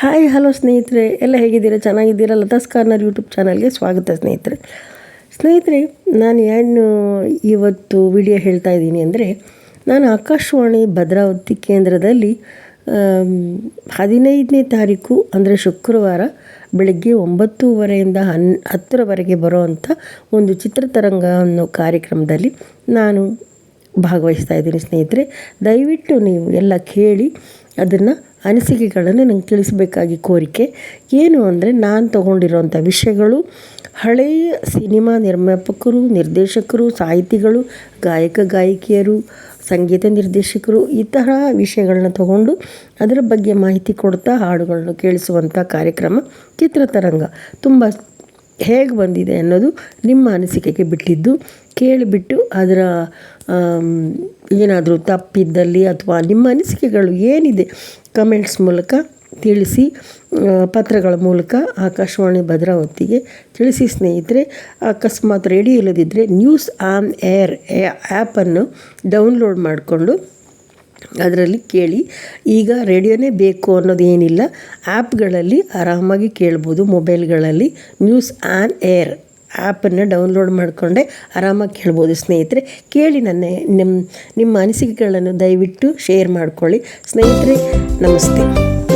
Hi, hello ಸ್ನೇಹಿತರೆ. ಎಲ್ಲ ಹೇಗಿದ್ದೀರಾ? ಚೆನ್ನಾಗಿದ್ದೀರಾ? ಲತಾಸ್ ಕಾರ್ನರ್ ಯೂಟ್ಯೂಬ್ ಚಾನಲ್ಗೆ ಸ್ವಾಗತ ಸ್ನೇಹಿತರೆ. ಸ್ನೇಹಿತರೆ, ನಾನು ಏನು ಇವತ್ತು ವಿಡಿಯೋ ಹೇಳ್ತಾ ಇದ್ದೀನಿ ಅಂದರೆ, ನಾನು ಆಕಾಶವಾಣಿ ಭದ್ರಾವತಿ ಕೇಂದ್ರದಲ್ಲಿ ಹದಿನೈದನೇ ತಾರೀಕು ಅಂದರೆ ಶುಕ್ರವಾರ ಬೆಳಗ್ಗೆ ಒಂಬತ್ತೂವರೆಯಿಂದ ಹನ್, ಹತ್ತರವರೆಗೆ ಬರೋವಂಥ ಒಂದು ಚಿತ್ರತರಂಗ ಅನ್ನೋ ಕಾರ್ಯಕ್ರಮದಲ್ಲಿ ನಾನು ಭಾಗವಹಿಸ್ತಾ ಇದ್ದೀನಿ ಸ್ನೇಹಿತರೆ. ದಯವಿಟ್ಟು ನೀವು ಎಲ್ಲ ಕೇಳಿ ಅದನ್ನು ಅನಿಸಿಕೆಗಳನ್ನು ನಂಗೆ ತಿಳಿಸಬೇಕಾಗಿ ಕೋರಿಕೆ. ಏನು ಅಂದರೆ ನಾನು ತಗೊಂಡಿರೋಂಥ ವಿಷಯಗಳು ಹಳೆಯ ಸಿನಿಮಾ ನಿರ್ಮಾಪಕರು, ನಿರ್ದೇಶಕರು, ಸಾಹಿತಿಗಳು, ಗಾಯಕ, ಗಾಯಕಿಯರು, ಸಂಗೀತ ನಿರ್ದೇಶಕರು ಈ ತರಹ ವಿಷಯಗಳನ್ನ ತಗೊಂಡು ಅದರ ಬಗ್ಗೆ ಮಾಹಿತಿ ಕೊಡ್ತಾ ಹಾಡುಗಳನ್ನು ಕೇಳಿಸುವಂಥ ಕಾರ್ಯಕ್ರಮ ಚಿತ್ರತರಂಗ. ತುಂಬ ಹೇಗೆ ಬಂದಿದೆ ಅನ್ನೋದು ನಿಮ್ಮ ಅನಿಸಿಕೆಗೆ ಬಿಟ್ಟಿದ್ದು, ಕೇಳಿಬಿಟ್ಟು ಅದರ ಏನಾದರೂ ತಪ್ಪಿದ್ದಲ್ಲಿ ಅಥವಾ ನಿಮ್ಮ ಅನಿಸಿಕೆಗಳು ಏನಿದೆ ಕಮೆಂಟ್ಸ್ ಮೂಲಕ ತಿಳಿಸಿ ಪತ್ರಗಳ ಮೂಲಕ ಆಕಾಶವಾಣಿ ಭದ್ರಾವತಿಗೆ ತಿಳಿಸಿ ಸ್ನೇಹಿತರೆ, ಅಕಸ್ಮಾತ್ ರೇಡಿಯೋ ಇಲ್ಲದಿದ್ದರೆ ನ್ಯೂಸ್ ಆನ್ ಏರ್ ಆ್ಯಪನ್ನು ಡೌನ್ಲೋಡ್ ಮಾಡಿಕೊಂಡು ಅದರಲ್ಲಿ ಕೇಳಿ, ಈಗ ರೇಡಿಯೋನೇ ಬೇಕು ಅನ್ನೋದೇನಿಲ್ಲ ಆ್ಯಪ್ಗಳಲ್ಲಿ ಆರಾಮಾಗಿ ಕೇಳ್ಬೋದು, ಮೊಬೈಲ್ಗಳಲ್ಲಿ ನ್ಯೂಸ್ ಆನ್ ಏರ್ ಆ್ಯಪನ್ನು ಡೌನ್ಲೋಡ್ ಮಾಡಿಕೊಂಡೆ ಆರಾಮಾಗಿ ಕೇಳ್ಬೋದು ಸ್ನೇಹಿತರೆ. ಕೇಳಿ ನನ್ನ ನಿಮ್ಮ ನಿಮ್ಮ ಅನಿಸಿಕೆಗಳನ್ನು ದಯವಿಟ್ಟು ಶೇರ್ ಮಾಡಿಕೊಳ್ಳಿ. ಸ್ನೇಹಿತರೆ, ನಮಸ್ತೆ.